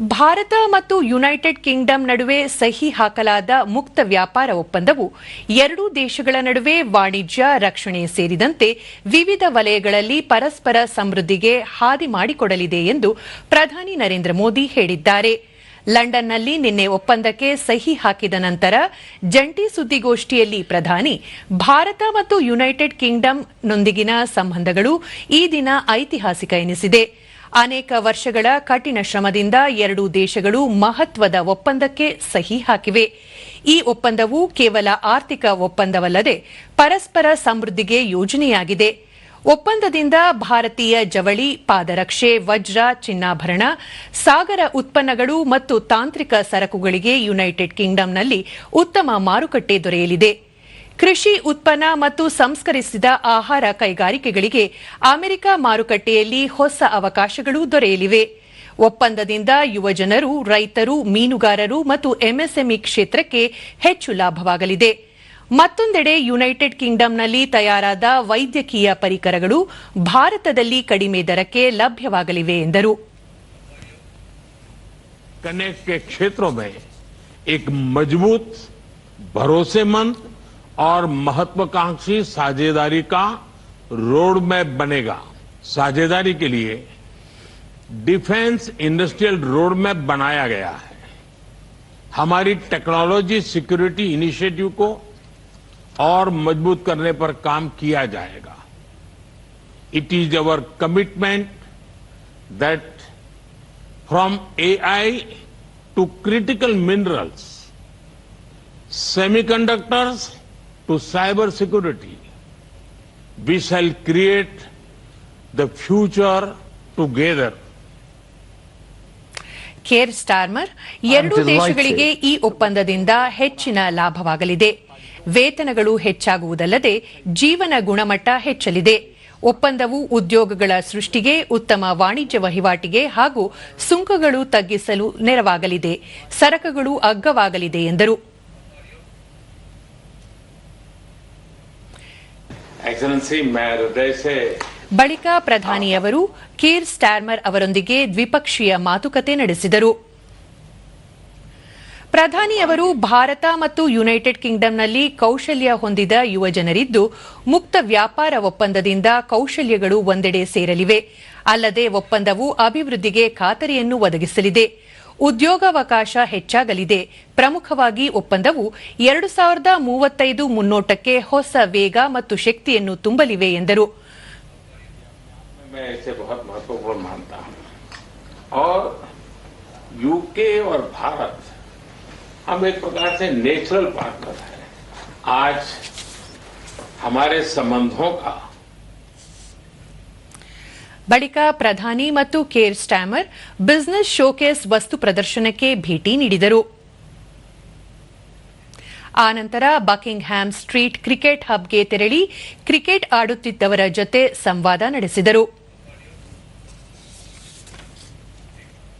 ಭಾರತ ಮತ್ತು United Kingdom ನಡುವೆ ಸಹಿ ಹಾಕಲಾದ ಮುಕ್ತ ವ್ಯಾಪಾರ ಒಪ್ಪಂದವು ಎರಡೂ ದೇಶಗಳ ನಡುವೆ ವಾಣಿಜ್ಯ, ರಕ್ಷಣೆ ಸೇರಿದಂತೆ ವಿವಿಧ ವಲಯಗಳಲ್ಲಿ ಪರಸ್ಪರ ಸಮೃದ್ಧಿಗೆ ಹಾದಿ ಮಾಡಿಕೊಡಲಿದೆ ಎಂದು ಪ್ರಧಾನಿ ನರೇಂದ್ರ ಮೋದಿ ಹೇಳಿದ್ದಾರೆ. ಲಂಡನ್ನಲ್ಲಿ ನಿನ್ನೆ ಒಪ್ಪಂದಕ್ಕೆ ಸಹಿ ಹಾಕಿದ ನಂತರ ಜಂಟಿ ಸುದ್ದಿಗೋಷ್ಠಿಯಲ್ಲಿ ಪ್ರಧಾನಿ, ಭಾರತ ಮತ್ತು ಯುನೈಟೆಡ್ ಕಿಂಗ್ಡಮ್ನೊಂದಿಗಿನ ಸಂಬಂಧಗಳು ಈ ದಿನ ಐತಿಹಾಸಿಕ ಎನಿಸಿದೆ. ಅನೇಕ ವರ್ಷಗಳ ಕಠಿಣ ಶ್ರಮದಿಂದ ಎರಡೂ ದೇಶಗಳು ಮಹತ್ವದ ಒಪ್ಪಂದಕ್ಕೆ ಸಹಿ ಹಾಕಿವೆ. ಈ ಒಪ್ಪಂದವು ಕೇವಲ ಆರ್ಥಿಕ ಒಪ್ಪಂದವಲ್ಲದೆ ಪರಸ್ಪರ ಸಮೃದ್ಧಿಗೆ ಯೋಜನೆಯಾಗಿದೆ. ಒಪ್ಪಂದದಿಂದ ಭಾರತೀಯ ಜವಳಿ, ಪಾದರಕ್ಷೆ, ವಜ್ರ, ಚಿನ್ನಾಭರಣ, ಸಾಗರ ಉತ್ಪನ್ನಗಳು ಮತ್ತು ತಾಂತ್ರಿಕ ಸರಕುಗಳಿಗೆ ಯುನೈಟೆಡ್ ಕಿಂಗ್ಡಮ್ನಲ್ಲಿ ಉತ್ತಮ ಮಾರುಕಟ್ಟೆ ದೊರೆಯಲಿದೆ. ಕೃಷಿ ಉತ್ಪನ್ನ ಮತ್ತು ಸಂಸ್ಕರಿಸಿದ ಆಹಾರ ಕೈಗಾರಿಕೆಗಳಿಗೆ ಅಮೆರಿಕ ಮಾರುಕಟ್ಟೆಯಲ್ಲಿ ಹೊಸ ಅವಕಾಶಗಳು ದೊರೆಯಲಿವೆ. ಒಪ್ಪಂದದಿಂದ ಯುವಜನರು ರೈತರು, ಮೀನುಗಾರರು ಮತ್ತು ಎಂಎಸ್ಎಂಇ ಕ್ಷೇತ್ರಕ್ಕೆ ಹೆಚ್ಚು ಲಾಭವಾಗಲಿದೆ. ಮತ್ತೊಂದೆಡೆ ಯುನೈಟೆಡ್ ಕಿಂಗ್ಡಮ್ನಲ್ಲಿ ತಯಾರಾದ ವೈದ್ಯಕೀಯ ಪರಿಕರಗಳು ಭಾರತದಲ್ಲಿ ಕಡಿಮೆ ದರಕ್ಕೆ ಲಭ್ಯವಾಗಲಿವೆ ಎಂದರು. ಕ್ಷೇತ್ರ ಮಜಬೂತ್, ಭರೋಸೆಮಂದ್ और महत्वाकांक्षी साझेदारी का रोड मैप बनेगा। साझेदारी के लिए डिफेंस इंडस्ट्रियल रोड मैप बनाया गया है। हमारी टेक्नोलॉजी सिक्योरिटी इनिशिएटिव को और मज़बूत करने पर काम किया जाएगा। It is our commitment that from AI to critical minerals, semiconductors to cyber security, we shall create the future together. Keir Starmer ಎರಡೂ ದೇಶಗಳಿಗೆ ಈ ಒಪ್ಪಂದದಿಂದ ಹೆಚ್ಚಿನ ಲಾಭವಾಗಲಿದೆ. ವೇತನಗಳು ಹೆಚ್ಚಾಗುವುದಲ್ಲದೆ ಜೀವನ ಗುಣಮಟ್ಟ ಹೆಚ್ಚಲಿದೆ. ಒಪ್ಪಂದವು ಉದ್ಯೋಗಗಳ ಸೃಷ್ಟಿಗೆ ಉತ್ತಮ ವಾಣಿಜ್ಯ ವಹಿವಾಟಿಗೆ ಹಾಗೂ ಸುಂಕಗಳು ತಗ್ಗಿಸಲು ನೆರವಾಗಲಿದೆ. ಸರಕುಗಳು ಅಗ್ಗವಾಗಲಿದೆ ಎಂದರು. ಬಳಿಕ ಪ್ರಧಾನಿಯವರು ಕೀರ್ ಸ್ಟಾರ್ಮರ್ ಅವರೊಂದಿಗೆ ದ್ವಿಪಕ್ಷೀಯ ಮಾತುಕತೆ ನಡೆಸಿದರು. ಪ್ರಧಾನಿಯವರು ಭಾರತ ಮತ್ತು ಯುನೈಟೆಡ್ ಕಿಂಗ್ಡಮ್ನಲ್ಲಿ ಕೌಶಲ್ಯ ಹೊಂದಿದ ಯುವಜನರಿದ್ದು ಮುಕ್ತ ವ್ಯಾಪಾರ ಒಪ್ಪಂದದಿಂದ ಕೌಶಲ್ಯಗಳು ಒಂದೆಡೆ ಸೇರಲಿವೆ. ಅಲ್ಲದೆ ಒಪ್ಪಂದವು ಅಭಿವೃದ್ಧಿಗೆ ಖಾತರಿಯನ್ನು ಒದಗಿಸಲಿದೆ. ಉದ್ಯೋಗಾವಕಾಶ ಹೆಚ್ಚಾಗಲಿದೆ ಪ್ರಮುಖವಾಗಿ ಒಪ್ಪಂದವು ಎರಡು ಸಾವಿರದ ಮೂವತ್ತೈದು ಮುನ್ನೋಟಕ್ಕೆ ಹೊಸ ವೇಗ ಮತ್ತು ಶಕ್ತಿಯನ್ನು ತುಂಬಲಿವೆ ಎಂದರು मैं इसे बहुत महत्वपूर्ण मानता हूं और यूके और भारत हम एक प्रकार से नेचुरल पार्टनर हैं आज हमारे संबंधों का ಬಳಿಕ ಪ್ರಧಾನಿ ಮತ್ತು ಕೇರ್ ಸ್ಟ್ಯಾಮರ್ ಬಿಸಿನೆಸ್ ಶೋಕೇಸ್ ವಸ್ತು ಪ್ರದರ್ಶನಕ್ಕೆ ಭೇಟಿ ನೀಡಿದರು. ಆನಂತರ ಬಕಿಂಗ್ ಹ್ಯಾಮ್ ಸ್ಟ್ರೀಟ್ ಕ್ರಿಕೆಟ್ ಹಬ್ಗೆ ತೆರಳಿ ಕ್ರಿಕೆಟ್ ಆಡುತ್ತಿದ್ದವರ ಜೊತೆ ಸಂವಾದ ನಡೆಸಿದರು.